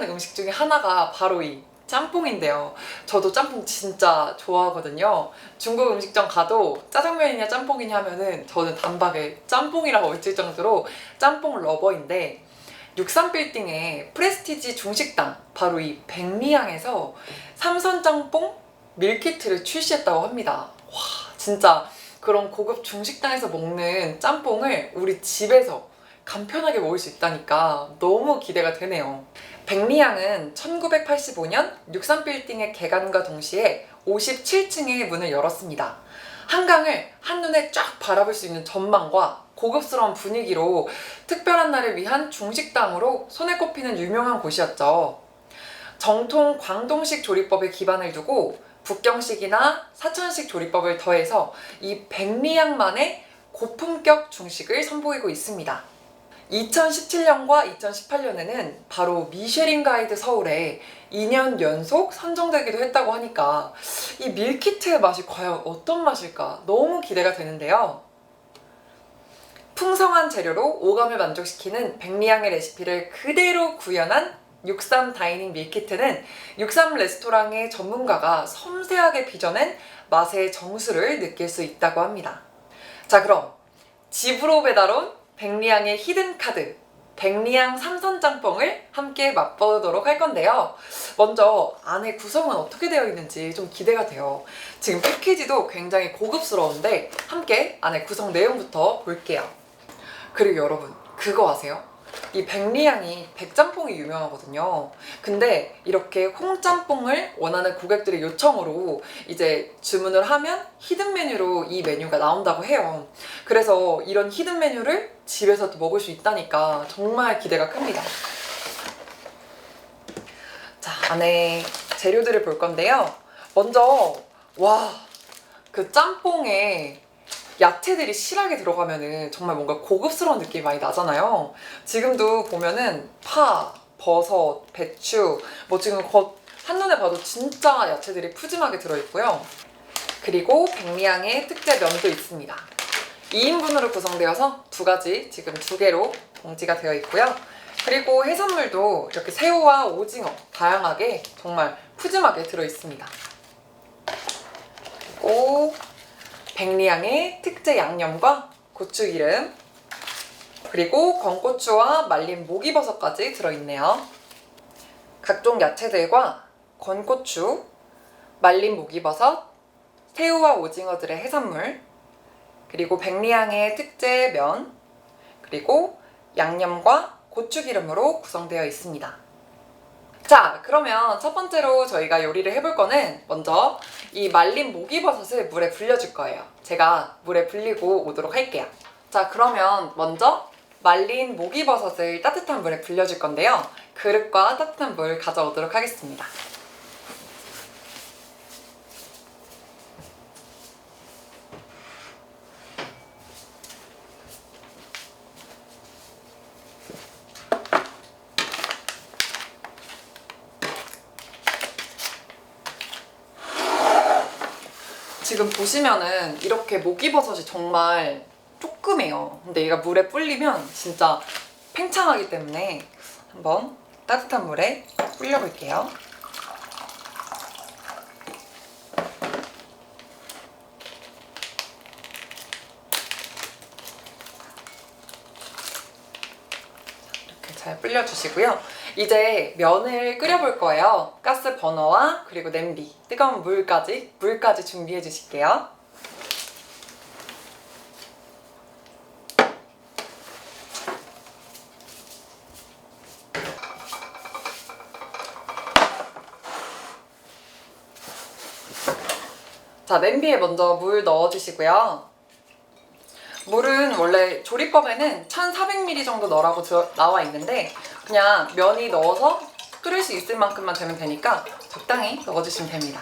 생각나는 음식 중에 하나가 바로 이 짬뽕인데요. 저도 짬뽕 진짜 좋아하거든요. 중국 음식점 가도 짜장면이냐 짬뽕이냐 하면은 저는 단박에 짬뽕이라고 외칠 정도로 짬뽕 러버인데 63빌딩의 프레스티지 중식당 바로 이 백리향에서 삼선 짬뽕 밀키트를 출시했다고 합니다. 와 진짜 그런 고급 중식당에서 먹는 짬뽕을 우리 집에서 간편하게 먹을 수 있다니까 너무 기대가 되네요. 백리향은 1985년 63빌딩의 개관과 동시에 57층의 문을 열었습니다. 한강을 한눈에 쫙 바라볼 수 있는 전망과 고급스러운 분위기로 특별한 날을 위한 중식당으로 손에 꼽히는 유명한 곳이었죠. 정통 광동식 조리법에 기반을 두고 북경식이나 사천식 조리법을 더해서 이 백리향만의 고품격 중식을 선보이고 있습니다. 2017년과 2018년에는 바로 미쉐린 가이드 서울에 2년 연속 선정되기도 했다고 하니까 이 밀키트의 맛이 과연 어떤 맛일까 너무 기대가 되는데요. 풍성한 재료로 오감을 만족시키는 백리향의 레시피를 그대로 구현한 63 다이닝 밀키트는 63 레스토랑의 전문가가 섬세하게 빚어낸 맛의 정수를 느낄 수 있다고 합니다. 자 그럼 집으로 배달 온 백리향의 히든 카드 백리향 삼선짬뽕을 함께 맛보도록 할 건데요. 먼저 안에 구성은 어떻게 되어 있는지 좀 기대가 돼요. 지금 패키지도 굉장히 고급스러운데 함께 안에 구성 내용부터 볼게요. 그리고 여러분 그거 아세요? 이 백리향이 백짬뽕이 유명하거든요. 근데 이렇게 홍짬뽕을 원하는 고객들의 요청으로 이제 주문을 하면 히든 메뉴로 이 메뉴가 나온다고 해요. 그래서 이런 히든 메뉴를 집에서도 먹을 수 있다니까 정말 기대가 큽니다. 자, 안에 재료들을 볼 건데요. 먼저 와, 그 짬뽕에 야채들이 실하게 들어가면은 정말 뭔가 고급스러운 느낌이 많이 나잖아요. 지금도 보면은 파, 버섯, 배추, 뭐 지금 겉 한눈에 봐도 진짜 야채들이 푸짐하게 들어있고요. 그리고 백미향의 특제 면도 있습니다. 2인분으로 구성되어서 두 가지 지금 두 개로 봉지가 되어 있고요. 그리고 해산물도 이렇게 새우와 오징어 다양하게 정말 푸짐하게 들어 있습니다. 그리고 백리향의 특제 양념과 고추기름 그리고 건고추와 말린 목이버섯까지 들어있네요. 각종 야채들과 건고추, 말린 목이버섯, 새우와 오징어들의 해산물 그리고 백리향의 특제 면 그리고 양념과 고추기름으로 구성되어 있습니다. 자, 그러면 첫 번째로 저희가 요리를 해볼 거는 먼저 이 말린 목이버섯을 물에 불려줄 거예요. 제가 물에 불리고 오도록 할게요. 자, 그러면 먼저 말린 목이버섯을 따뜻한 물에 불려줄 건데요. 그릇과 따뜻한 물 가져오도록 하겠습니다. 지금 보시면은 이렇게 목이버섯이 정말 조그매요. 근데 얘가 물에 불리면 진짜 팽창하기 때문에 한번 따뜻한 물에 불려볼게요. 이렇게 잘 불려주시고요. 이제 면을 끓여볼 거예요. 가스 버너와 그리고 냄비, 뜨거운 물까지, 물까지 준비해 주실게요. 자, 냄비에 먼저 물 넣어주시고요. 물은 원래 조리법에는 1400ml 정도 넣으라고 나와 있는데 그냥 면이 넣어서 끓일 수 있을 만큼만 되면 되니까 적당히 넣어주시면 됩니다.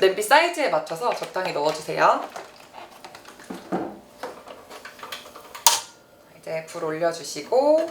냄비 사이즈에 맞춰서 적당히 넣어주세요. 이제 불 올려주시고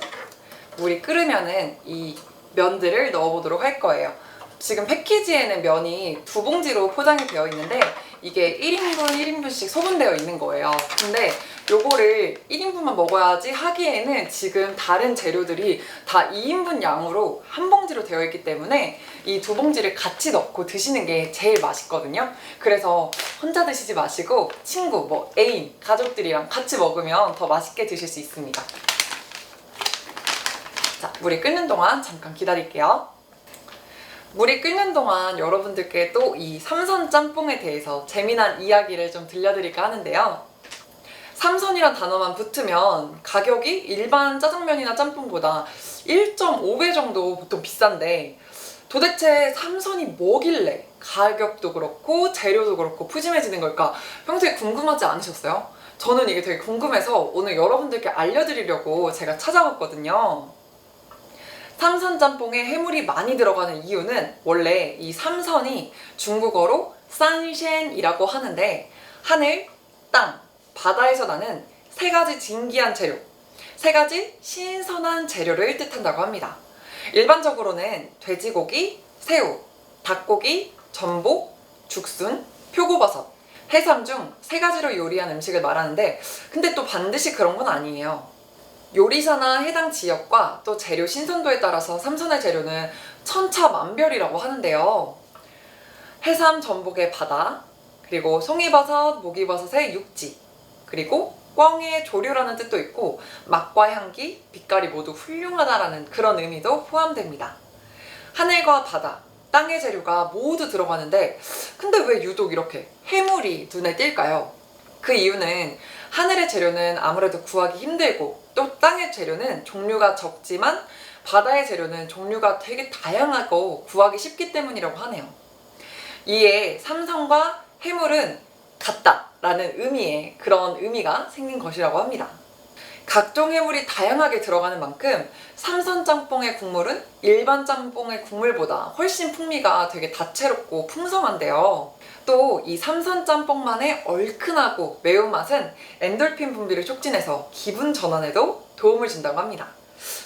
물이 끓으면은 이 면들을 넣어보도록 할 거예요. 지금 패키지에는 면이 두 봉지로 포장이 되어 있는데 이게 1인분 1인분씩 소분되어 있는 거예요. 근데 요거를 1인분만 먹어야지 하기에는 지금 다른 재료들이 다 2인분 양으로 한 봉지로 되어 있기 때문에 이 두 봉지를 같이 넣고 드시는 게 제일 맛있거든요. 그래서 혼자 드시지 마시고 친구, 뭐 애인, 가족들이랑 같이 먹으면 더 맛있게 드실 수 있습니다. 자, 물이 끓는 동안 잠깐 기다릴게요. 물이 끓는 동안 여러분들께 또 이 삼선 짬뽕에 대해서 재미난 이야기를 좀 들려드릴까 하는데요. 삼선이란 단어만 붙으면 가격이 일반 짜장면이나 짬뽕보다 1.5배 정도 보통 비싼데 도대체 삼선이 뭐길래 가격도 그렇고 재료도 그렇고 푸짐해지는 걸까 평소에 궁금하지 않으셨어요? 저는 이게 되게 궁금해서 오늘 여러분들께 알려드리려고 제가 찾아봤거든요. 삼선 짬뽕에 해물이 많이 들어가는 이유는 원래 이 삼선이 중국어로 산셴이라고 하는데 하늘, 땅, 바다에서 나는 세 가지 진기한 재료, 세 가지 신선한 재료를 뜻한다고 합니다. 일반적으로는 돼지고기, 새우, 닭고기, 전복, 죽순, 표고버섯, 해삼 중 세 가지로 요리한 음식을 말하는데 근데 또 반드시 그런 건 아니에요. 요리사나 해당 지역과 또 재료 신선도에 따라서 삼선의 재료는 천차만별이라고 하는데요. 해삼 전복의 바다, 그리고 송이버섯, 목이버섯의 육지, 그리고 꿩의 조류라는 뜻도 있고 맛과 향기, 빛깔이 모두 훌륭하다라는 그런 의미도 포함됩니다. 하늘과 바다, 땅의 재료가 모두 들어가는데 근데 왜 유독 이렇게 해물이 눈에 띌까요? 그 이유는 하늘의 재료는 아무래도 구하기 힘들고 또 땅의 재료는 종류가 적지만 바다의 재료는 종류가 되게 다양하고 구하기 쉽기 때문이라고 하네요. 이에 삼성과 해물은 같다 라는 의미의 그런 의미가 생긴 것이라고 합니다. 각종 해물이 다양하게 들어가는 만큼 삼선 짬뽕의 국물은 일반 짬뽕의 국물보다 훨씬 풍미가 되게 다채롭고 풍성한데요. 또 이 삼선 짬뽕만의 얼큰하고 매운맛은 엔돌핀 분비를 촉진해서 기분 전환에도 도움을 준다고 합니다.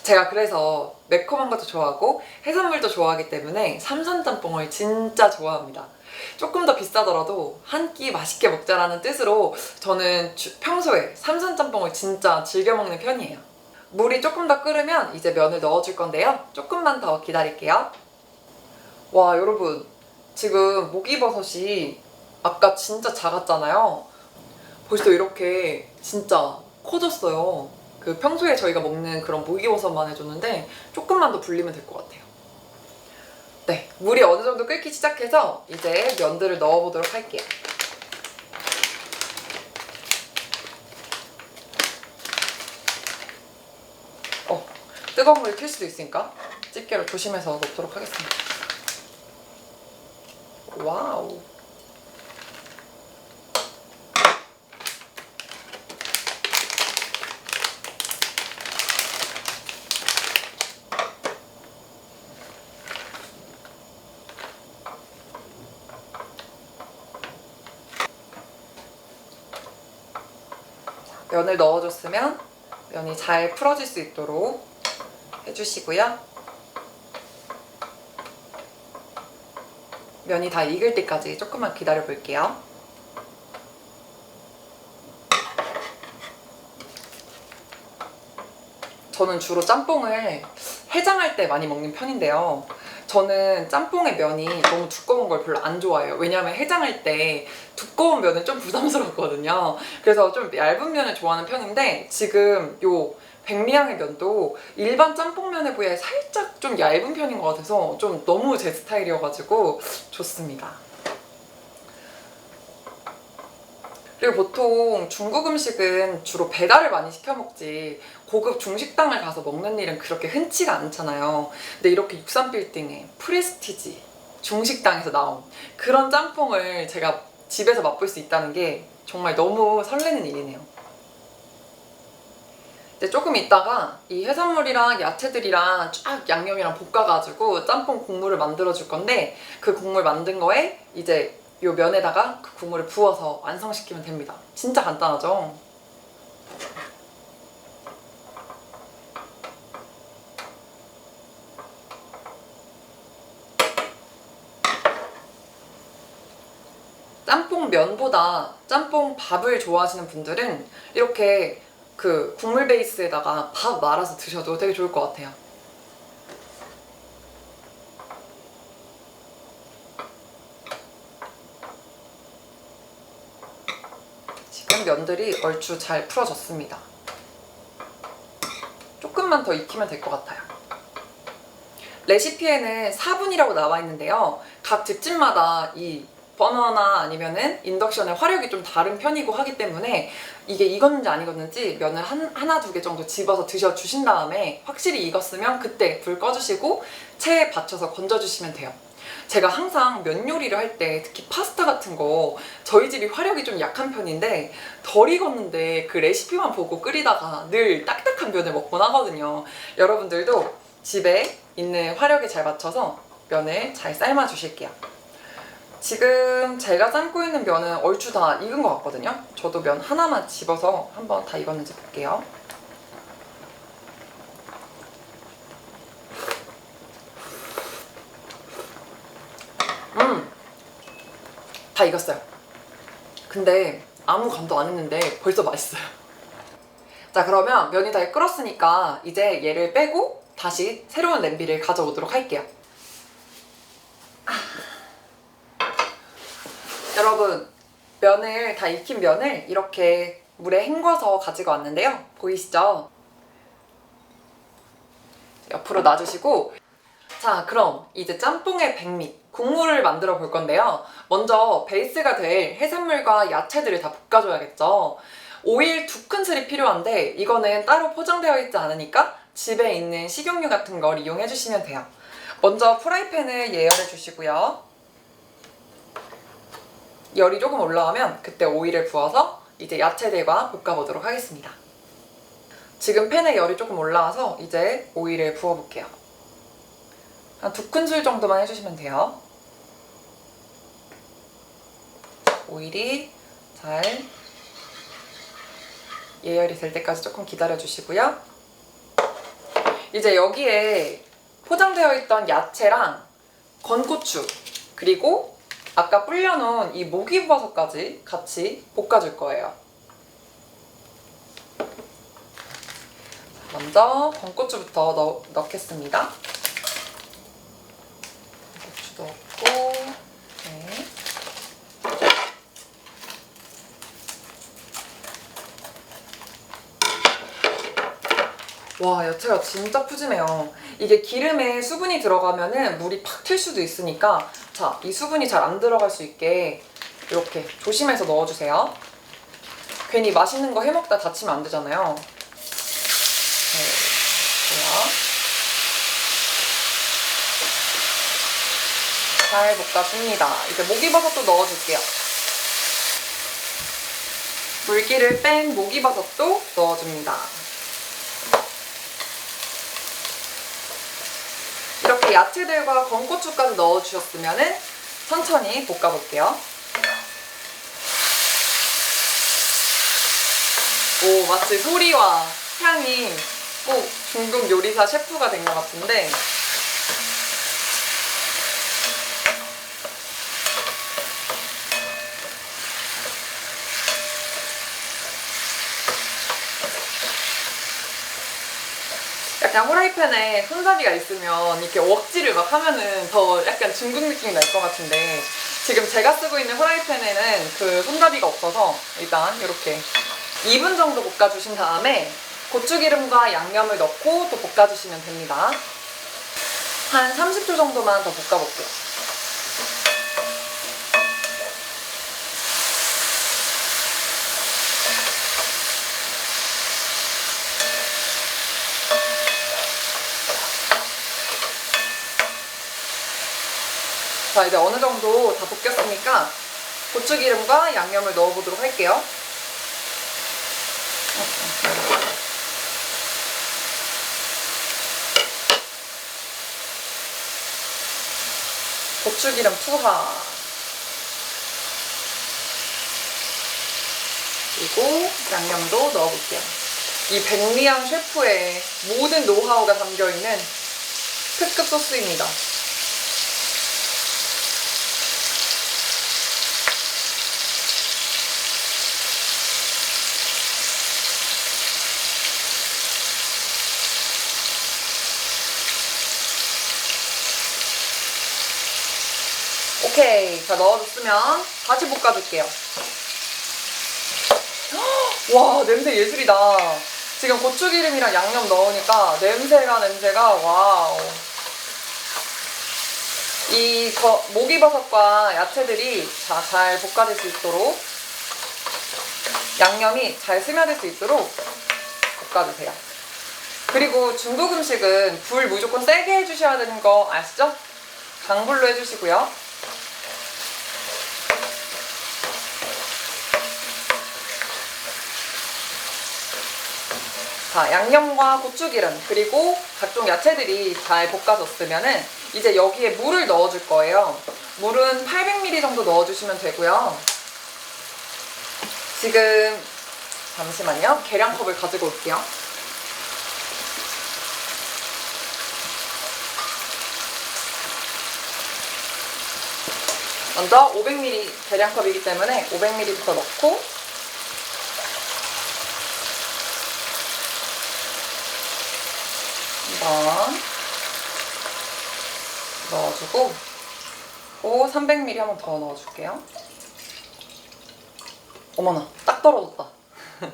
제가 그래서 매콤한 것도 좋아하고 해산물도 좋아하기 때문에 삼선 짬뽕을 진짜 좋아합니다. 조금 더 비싸더라도 한 끼 맛있게 먹자라는 뜻으로 저는 주- 평소에 삼선 짬뽕을 진짜 즐겨 먹는 편이에요. 물이 조금 더 끓으면 이제 면을 넣어줄 건데요. 조금만 더 기다릴게요. 와 여러분 지금 목이버섯이 아까 진짜 작았잖아요. 벌써 이렇게 진짜 커졌어요. 그 평소에 저희가 먹는 그런 목이버섯만 해줬는데 조금만 더 불리면 될 것 같아요. 네, 물이 어느 정도 끓기 시작해서 이제 면들을 넣어보도록 할게요. 어, 뜨거운 물이 튈 수도 있으니까 집게로 조심해서 넣도록 하겠습니다. 와우. 면을 넣어줬으면 면이 잘 풀어질 수 있도록 해주시고요. 면이 다 익을 때까지 조금만 기다려 볼게요. 저는 주로 짬뽕을 해장할 때 많이 먹는 편인데요. 저는 짬뽕의 면이 너무 두꺼운 걸 별로 안 좋아해요. 왜냐하면 해장할 때 두꺼운 면은 좀 부담스럽거든요. 그래서 좀 얇은 면을 좋아하는 편인데 지금 요 백미향의 면도 일반 짬뽕면에 비해 살짝 좀 얇은 편인 것 같아서 좀 너무 제 스타일이어가지고 좋습니다. 그리고 보통 중국 음식은 주로 배달을 많이 시켜 먹지 고급 중식당을 가서 먹는 일은 그렇게 흔치가 않잖아요. 근데 이렇게 63빌딩에 프레스티지 중식당에서 나온 그런 짬뽕을 제가 집에서 맛볼 수 있다는 게 정말 너무 설레는 일이네요. 이제 조금 있다가 이 해산물이랑 야채들이랑 쫙 양념이랑 볶아가지고 짬뽕 국물을 만들어 줄 건데 그 국물 만든 거에 이제 요 면에다가 그 국물을 부어서 완성시키면 됩니다. 진짜 간단하죠? 짬뽕 면보다 짬뽕 밥을 좋아하시는 분들은 이렇게 그 국물 베이스에다가 밥 말아서 드셔도 되게 좋을 것 같아요. 지금 면들이 얼추 잘 풀어졌습니다. 조금만 더 익히면 될 것 같아요. 레시피에는 4분이라고 나와 있는데요. 각 집집마다 이 버너나 아니면은 인덕션의 화력이 좀 다른 편이고 하기 때문에 이게 익었는지 안 익었는지 면을 한, 하나 두 개 정도 집어서 드셔 주신 다음에 확실히 익었으면 그때 불 꺼주시고 체에 받쳐서 건져주시면 돼요. 제가 항상 면 요리를 할 때 특히 파스타 같은 거 저희 집이 화력이 좀 약한 편인데 덜 익었는데 그 레시피만 보고 끓이다가 늘 딱딱한 면을 먹곤 하거든요. 여러분들도 집에 있는 화력에 잘 맞춰서 면을 잘 삶아 주실게요. 지금 제가 삶고 있는 면은 얼추 다 익은 것 같거든요. 저도 면 하나만 집어서 한번 다 익었는지 볼게요. 음, 다 익었어요. 근데 아무 간도 안 했는데 벌써 맛있어요. 자, 그러면 면이 다 끓었으니까 이제 얘를 빼고 다시 새로운 냄비를 가져오도록 할게요. 여러분 면을 다 익힌 면을 이렇게 물에 헹궈서 가지고 왔는데요. 보이시죠? 옆으로 놔주시고. 자 그럼 이제 짬뽕의 백미 국물을 만들어 볼 건데요. 먼저 베이스가 될 해산물과 야채들을 다 볶아줘야겠죠. 오일 두 큰술이 필요한데 이거는 따로 포장되어 있지 않으니까 집에 있는 식용유 같은 걸 이용해 주시면 돼요. 먼저 프라이팬을 예열해 주시고요 열이 조금 올라오면 그때 오일을 부어서 이제 야채들과 볶아보도록 하겠습니다. 지금 팬에 열이 조금 올라와서 이제 오일을 부어볼게요. 한 두 큰술 정도만 해주시면 돼요. 오일이 잘 예열이 될 때까지 조금 기다려주시고요. 이제 여기에 포장되어 있던 야채랑 건고추 그리고 아까 불려놓은 이 모기버섯까지 같이 볶아줄 거예요. 먼저 건고추부터 넣, 넣겠습니다. 고추 넣고, 네. 와 야채가 진짜 푸짐해요. 이게 기름에 수분이 들어가면은 물이 팍 튈 수도 있으니까 자 이 수분이 잘 안 들어갈 수 있게 이렇게 조심해서 넣어주세요. 괜히 맛있는 거 해먹다 다치면 안 되잖아요. 네. 잘 볶아줍니다. 이제 목이버섯도 넣어줄게요. 물기를 뺀 목이버섯도 넣어줍니다. 이렇게 야채들과 건고추까지 넣어주셨으면 천천히 볶아볼게요. 오, 마치 소리와 향이 꼭 중국 요리사 셰프가 된 것 같은데 약간 후라이팬에 손잡이가 있으면 이렇게 웍질을 막 하면은 더 약간 중국 느낌이 날 것 같은데 지금 제가 쓰고 있는 후라이팬에는 그 손잡이가 없어서 일단 이렇게 2분 정도 볶아주신 다음에 고추기름과 양념을 넣고 또 볶아주시면 됩니다. 한 30초 정도만 더 볶아볼게요. 자 이제 어느 정도 다 볶였으니까 고추기름과 양념을 넣어보도록 할게요. 고추기름 투하 그리고 양념도 넣어볼게요. 이 백리양 셰프의 모든 노하우가 담겨있는 특급 소스입니다. 오케이. 자, 넣어줬으면 다시 볶아줄게요. 와, 냄새 예술이다. 지금 고추기름이랑 양념 넣으니까 냄새가 냄새가 와우. 이 거- 목이버섯과 야채들이 자, 잘 볶아질 수 있도록 양념이 잘 스며들 수 있도록 볶아주세요. 그리고 중국 음식은 불 무조건 세게 해주셔야 되는 거 아시죠? 강불로 해주시고요. 자, 양념과 고추기름 그리고 각종 야채들이 잘 볶아졌으면은 이제 여기에 물을 넣어줄 거예요. 물은 800ml 정도 넣어주시면 되고요. 지금 잠시만요. 계량컵을 가지고 올게요. 먼저 500ml 계량컵이기 때문에 500ml부터 넣고 한번 넣어주고 또 300ml 한 번 더 넣어줄게요. 어머나 딱 떨어졌다.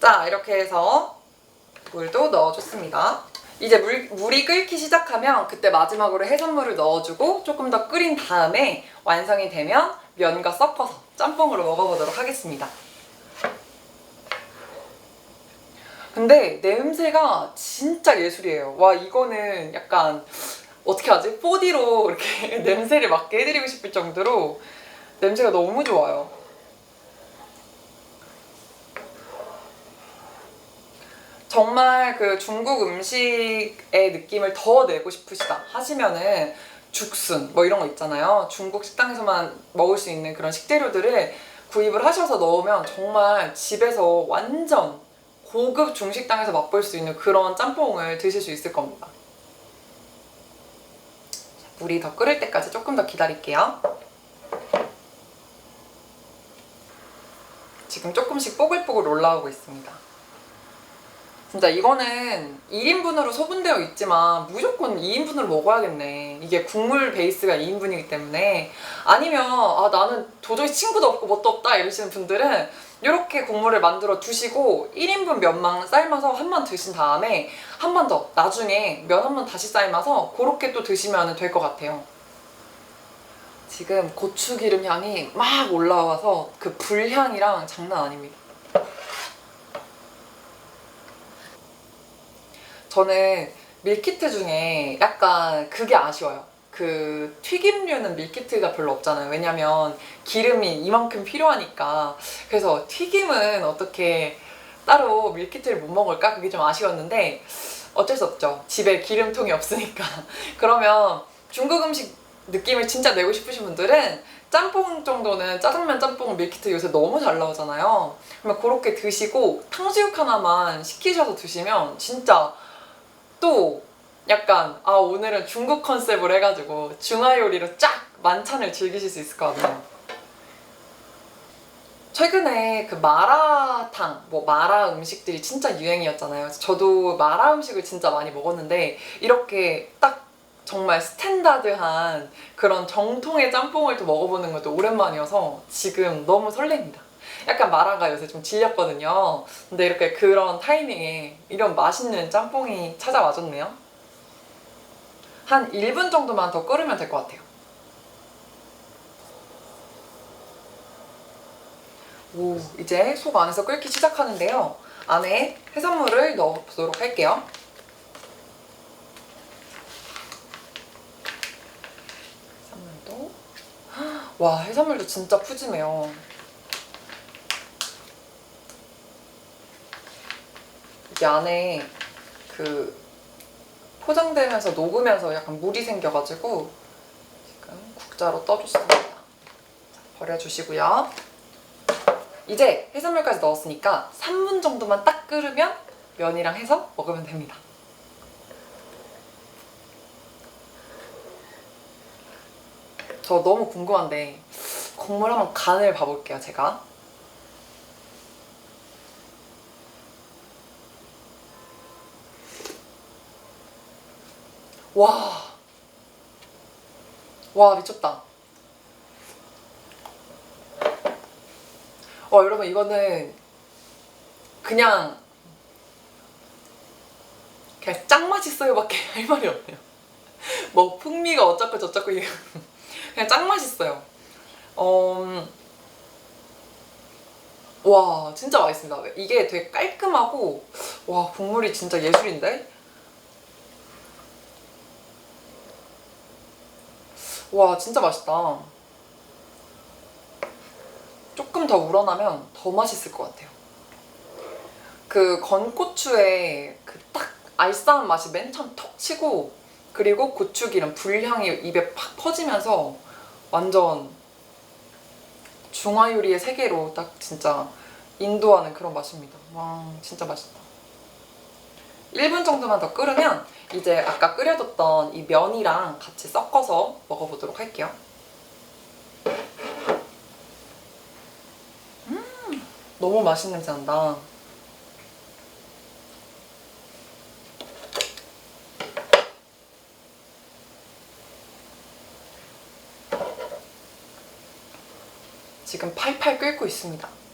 자 이렇게 해서 물도 넣어줬습니다. 이제 물, 물이 끓기 시작하면 그때 마지막으로 해산물을 넣어주고 조금 더 끓인 다음에 완성이 되면 면과 섞어서 짬뽕으로 먹어보도록 하겠습니다. 근데 냄새가 진짜 예술이에요. 와 이거는 약간 어떻게 하지? 4D로 이렇게 냄새를 맡게 해드리고 싶을 정도로 냄새가 너무 좋아요. 정말 그 중국 음식의 느낌을 더 내고 싶으시다 하시면은 죽순 뭐 이런 거 있잖아요. 중국 식당에서만 먹을 수 있는 그런 식재료들을 구입을 하셔서 넣으면 정말 집에서 완전 고급 중식당에서 맛볼 수 있는 그런 짬뽕을 드실 수 있을 겁니다. 물이 더 끓을 때까지 조금 더 기다릴게요. 지금 조금씩 뽀글뽀글 올라오고 있습니다. 진짜 이거는 1인분으로 소분되어 있지만 무조건 2인분으로 먹어야겠네. 이게 국물 베이스가 2인분이기 때문에. 아니면 아 나는 도저히 친구도 없고 뭣도 없다 이러시는 분들은 이렇게 국물을 만들어 두시고 1인분 면만 삶아서 한 번 드신 다음에 한 번 더 나중에 면 한 번 다시 삶아서 그렇게 또 드시면 될 것 같아요. 지금 고추기름 향이 막 올라와서 그 불향이랑 장난 아닙니다. 저는 밀키트 중에 약간 그게 아쉬워요. 그 튀김류는 밀키트가 별로 없잖아요. 왜냐면 기름이 이만큼 필요하니까. 그래서 튀김은 어떻게 따로 밀키트를 못 먹을까? 그게 좀 아쉬웠는데 어쩔 수 없죠. 집에 기름통이 없으니까. 그러면 중국 음식 느낌을 진짜 내고 싶으신 분들은 짬뽕 정도는 짜장면 짬뽕 밀키트 요새 너무 잘 나오잖아요. 그러면 그렇게 드시고 탕수육 하나만 시키셔서 드시면 진짜 또 약간 아 오늘은 중국 컨셉으로 해가지고 중화 요리로 쫙 만찬을 즐기실 수 있을 것 같아요. 최근에 그 마라탕, 뭐 마라 음식들이 진짜 유행이었잖아요. 저도 마라 음식을 진짜 많이 먹었는데 이렇게 딱 정말 스탠다드한 그런 정통의 짬뽕을 또 먹어보는 것도 오랜만이어서 지금 너무 설렙니다. 약간 마라가 요새 좀 질렸거든요. 근데 이렇게 그런 타이밍에 이런 맛있는 짬뽕이 찾아와줬네요. 한 1분 정도만 더 끓으면 될 것 같아요. 오, 이제 속 안에서 끓기 시작하는데요. 안에 해산물을 넣어보도록 할게요. 해산물도. 와, 해산물도 진짜 푸짐해요. 이게 안에 그 포장되면서 녹으면서 약간 물이 생겨가지고 지금 국자로 떠줬습니다. 자, 버려주시고요. 이제 해산물까지 넣었으니까 3분 정도만 딱 끓으면 면이랑 해서 먹으면 됩니다. 저 너무 궁금한데 국물 한번 간을 봐볼게요, 제가. 와. 와, 미쳤다. 와, 여러분, 이거는 그냥, 그냥 짱 맛있어요 밖에 할 말이 없네요. 뭐, 풍미가 어쩌고 저쩌고, 그냥 짱 맛있어요. 어, 음, 와, 진짜 맛있습니다. 이게 되게 깔끔하고, 와, 국물이 진짜 예술인데? 와 진짜 맛있다. 조금 더 우러나면 더 맛있을 것 같아요. 그 건고추의 그 딱 알싸한 맛이 맨 처음 턱 치고 그리고 고추기름 불향이 입에 팍 퍼지면서 완전 중화 요리의 세계로 딱 진짜 인도하는 그런 맛입니다. 와 진짜 맛있다. 1분 정도만 더 끓으면 이제 아까 끓여뒀던 이 면이랑 같이 섞어서 먹어보도록 할게요. 음, 너무 맛있는 냄새 난다. 지금 팔팔 끓고 있습니다.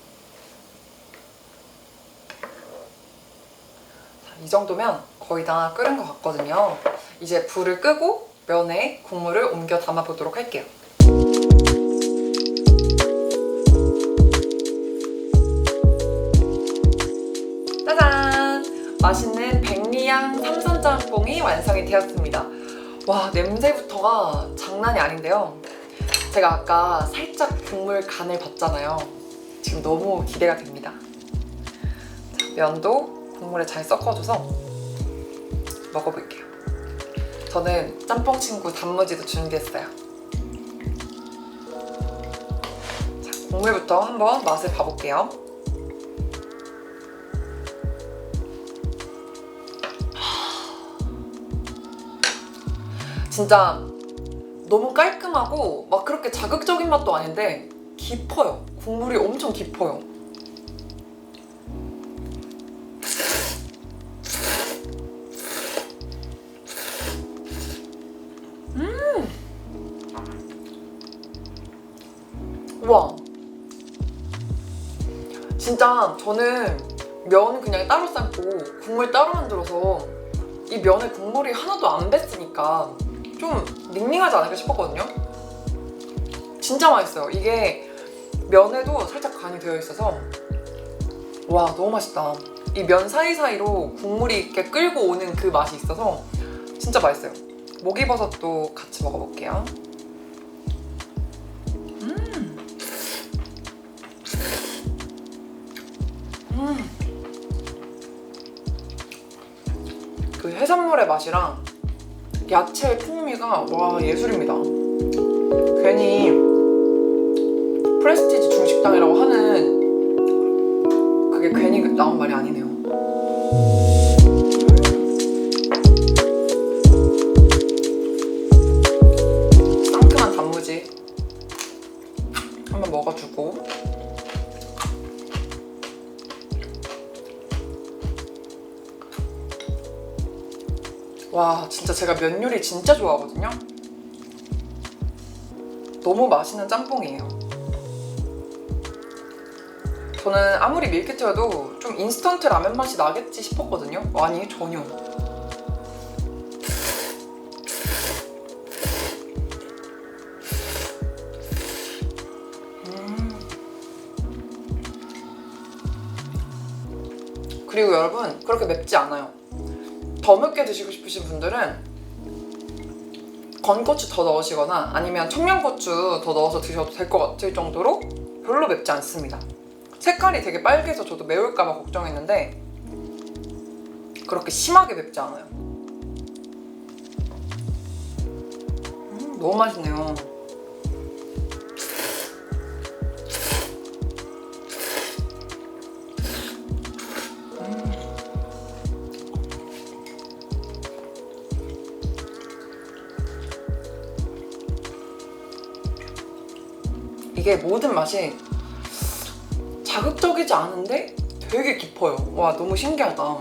이 정도면 거의 다 끓은 것 같거든요. 이제 불을 끄고 면에 국물을 옮겨 담아 보도록 할게요. 짜잔! 맛있는 백리향 삼선짬뽕이 완성이 되었습니다. 와, 냄새부터가 장난이 아닌데요. 제가 아까 살짝 국물 간을 봤잖아요. 지금 너무 기대가 됩니다. 자, 면도 국물에 잘 섞어줘서 먹어볼게요. 저는 짬뽕 친구 단무지도 준비했어요. 자, 국물부터 한번 맛을 봐볼게요. 진짜 너무 깔끔하고 막 그렇게 자극적인 맛도 아닌데 깊어요. 국물이 엄청 깊어요. 진짜 저는 면 그냥 따로 삶고 국물 따로 만들어서 이 면에 국물이 하나도 안 뱄으니까 좀 밍밍하지 않을까 싶었거든요. 진짜 맛있어요. 이게 면에도 살짝 간이 되어 있어서 와 너무 맛있다. 이 면 사이사이로 국물이 이렇게 끌고 오는 그 맛이 있어서 진짜 맛있어요. 목이버섯도 같이 먹어볼게요. 그 해산물의 맛이랑 야채의 풍미가 와 예술입니다. 괜히 프레스티지 중식당이라고 하는 그게 괜히 나온 말이 아니네요. 진짜 제가 면 요리 진짜 좋아하거든요. 너무 맛있는 짬뽕이에요. 저는 아무리 밀키트여도 좀 인스턴트 라면 맛이 나겠지 싶었거든요. 아니 전혀. 음. 그리고 여러분 그렇게 맵지 않아요. 더 맵게 드시고 싶으신 분들은 건고추 더 넣으시거나 아니면 청양고추 더 넣어서 드셔도 될 것 같을 정도로 별로 맵지 않습니다. 색깔이 되게 빨개서 저도 매울까봐 걱정했는데 그렇게 심하게 맵지 않아요. 음, 너무 맛있네요. 이게 모든 맛이 자극적이지 않은데 되게 깊어요. 와 너무 신기하다.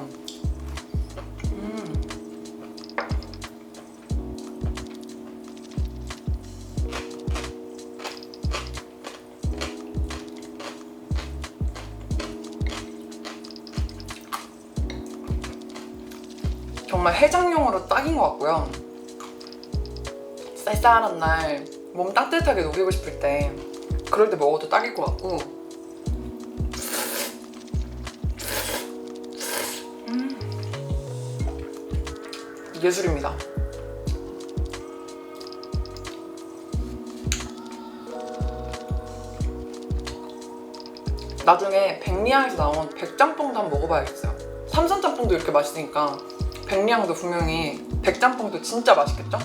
음. 정말 해장용으로 딱인 것 같고요. 쌀쌀한 날 몸 따뜻하게 녹이고 싶을 때 그럴 때 먹어도 딱일 것 같고 음. 예술입니다. 나중에 백리향에서 나온 백짬뽕도 한번 먹어봐야겠어요. 삼선짬뽕도 이렇게 맛있으니까 백리향도 분명히 백짬뽕도 진짜 맛있겠죠?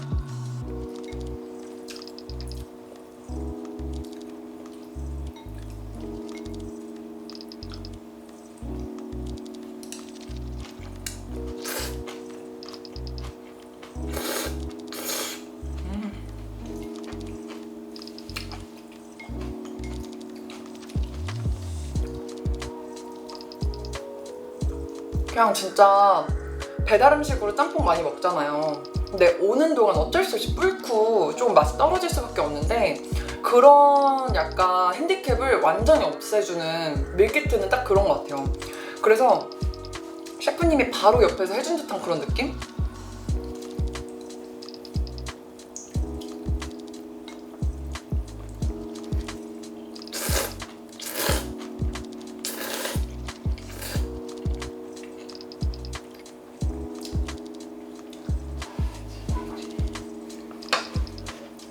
그냥 진짜 배달 음식으로 짬뽕 많이 먹잖아요. 근데 오는 동안 어쩔 수 없이 불고 조금 맛이 떨어질 수밖에 없는데 그런 약간 핸디캡을 완전히 없애주는 밀키트는 딱 그런 것 같아요. 그래서 셰프님이 바로 옆에서 해준 듯한 그런 느낌?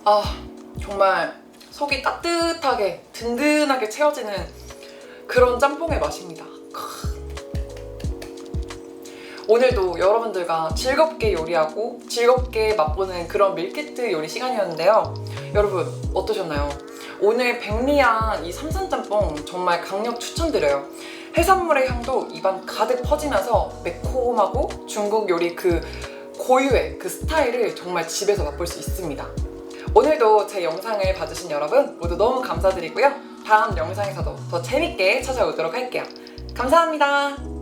아 정말 속이 따뜻하게 든든하게 채워지는 그런 짬뽕의 맛입니다. 크. 오늘도 여러분들과 즐겁게 요리하고 즐겁게 맛보는 그런 밀키트 요리 시간이었는데요. 여러분 어떠셨나요? 오늘 백리안 이 삼선 짬뽕 정말 강력 추천드려요. 해산물의 향도 입안 가득 퍼지면서 매콤하고 중국 요리 그 고유의 그 스타일을 정말 집에서 맛볼 수 있습니다. 오늘도 제 영상을 봐주신 여러분 모두 너무 감사드리고요. 다음 영상에서도 더 재밌게 찾아오도록 할게요. 감사합니다.